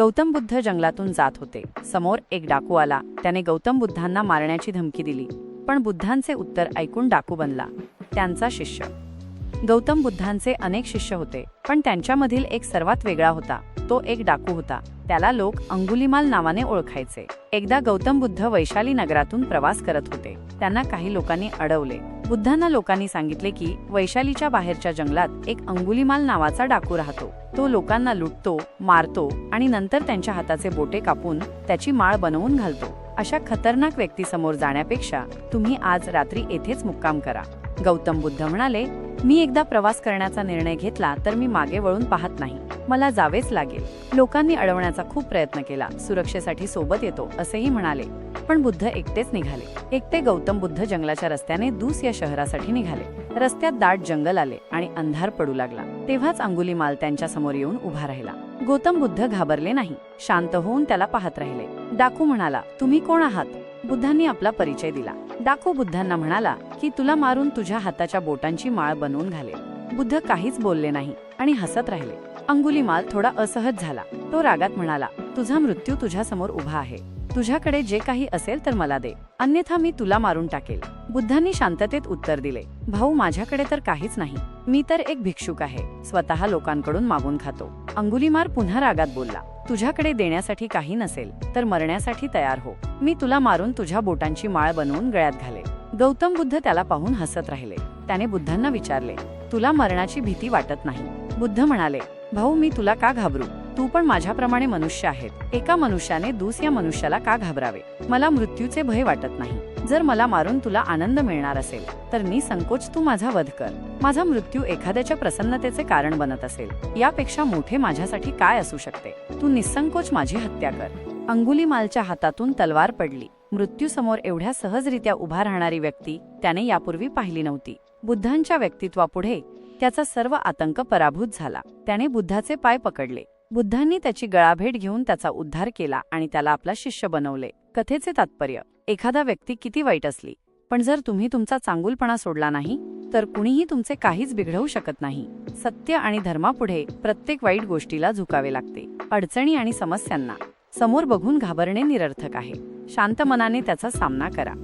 गौतम बुद्ध जंगलातून जात होते. समोर एक डाकू आला. त्याने गौतम बुद्धांना मारण्याची धमकी दिली. पण बुद्धांचे उत्तर ऐकून डाकू बनला. त्यांचा शिष्य गौतम बुद्धांचे अनेक शिष्य होते पण त्यांच्यामधील एक सर्वात वेगळा होता तो एक डाकू होता. त्याला लोक अंगुलीमाल नावाने ओळखायचे. एकदा गौतम बुद्ध वैशाली नगरातून प्रवास करत होते. त्यांना काही लोकांनी अडवले. बुद्धांना लोकांनी सांगितले की वैशालीच्या बाहेरच्या जंगलात एक अंगुलीमाल नावाचा डाकू राहतो. तो लोकांना लुटतो मारतो आणि नंतर त्यांच्या हाताचे बोटे कापून त्याची माळ बनवून घालतो. अशा खतरनाक व्यक्तीसमोर जाण्यापेक्षा तुम्ही आज रात्री येथेच मुक्काम करा. गौतम बुद्ध म्हणाले मी एकदा प्रवास करण्याचा निर्णय घेतला तर मी मागे वळून पाहत नाही. मला जावेच लागेल. लोकांनी अडवण्याचा खूप प्रयत्न केला. सुरक्षेसाठी सोबत येतो असेही म्हणाले. पण बुद्ध एकटेच निघाले. एकटे गौतम बुद्ध जंगलाच्या रस्त्याने दूस या शहरासाठी निघाले. रस्त्यात दाट जंगल आले आणि अंधार पडू लागला. तेव्हाच अंगुलीमाल त्यांच्यासमोर येऊन उभा राहिला. गौतम बुद्ध घाबरले नाही. शांत होऊन त्याला पाहत राहिले. डाकू म्हणाला तुम्ही कोण आहात? बुद्धांनी आपला परिचय दिला. डाकू बुद्धांना म्हणाला की तुला मारून तुझ्या हाताच्या बोटांची माळ बनवून घालेल बुद्ध काहीच बोलले नाही आणि हसत राहिले. अंगुलीमाल थोडा असहज झाला. तो रागात म्हणाला तुझा मृत्यू तुझ्या समोर उभा आहे. तुझ्याकडे जे काही असेल तर मला दे. अन्यथा मी तुला मारून टाकेल. बुद्धांनी शांततेत उत्तर दिले. भाऊ माझ्याकडे तर काहीच नाही. मी तर एक भिक्षुक आहे. स्वतः लोकांकडून मागून खातो. अंगुलीमार पुन्हा रागात बोलला. तुझ्याकडे देण्यासाठी काही नसेल तर मरण्यासाठी तयार हो. मी तुला मारून तुझ्या बोटांची माळ बनवून गळ्यात घाले गौतम बुद्ध त्याला पाहून हसत राहिले. त्याने बुद्धांना विचारले तुला मरणाची भीती वाटत नाही. बुद्ध म्हणाले भाऊ मी तुला का घाबरू? तू पण माझ्याप्रमाणे मनुष्य आहेत. एका मनुष्याने दुस या मनुष्याला का घाबरावे? मला मृत्यूचे भय वाटत नाही. जर मला मारून तुला आनंद मिळणार असेल तर मी संकोच तू माझा वध कर. माझा मृत्यू एखाद्याच्या प्रसन्नतेचे कारण बनत असेल. यापेक्षा मोठे माझ्यासाठी काय असू शकते? तू निसंकोच माझी हत्या कर. अंगुलीमालच्या हातातून तलवार पडली. मृत्यूसमोर एवढ्या सहजरित्या उभा राहणारी व्यक्ती त्याने यापूर्वी पाहिली नव्हती. बुद्धांच्या व्यक्तित्वापुढे त्याचा सर्व आतंक पराभूत झाला. त्याने बुद्धाचे पाय पकडले. बुद्धांनी त्याची गळाभेट घेऊन त्याचा उद्धार केला आणि त्याला आपला शिष्य बनवले. कथेचे तात्पर्य एखादा व्यक्ती किती वाईट असली पण जर तुम्ही तुमचा चांगुलपणा सोडला नाही तर कुणीही तुमचे काहीच बिघडवू शकत नाही. सत्य आणि धर्मापुढे प्रत्येक वाईट गोष्टीला झुकावे लागते. अडचणी आणि समस्यांना समोर बघून घाबरणे निरर्थक आहे. शांत मनाने त्याचा सामना करा.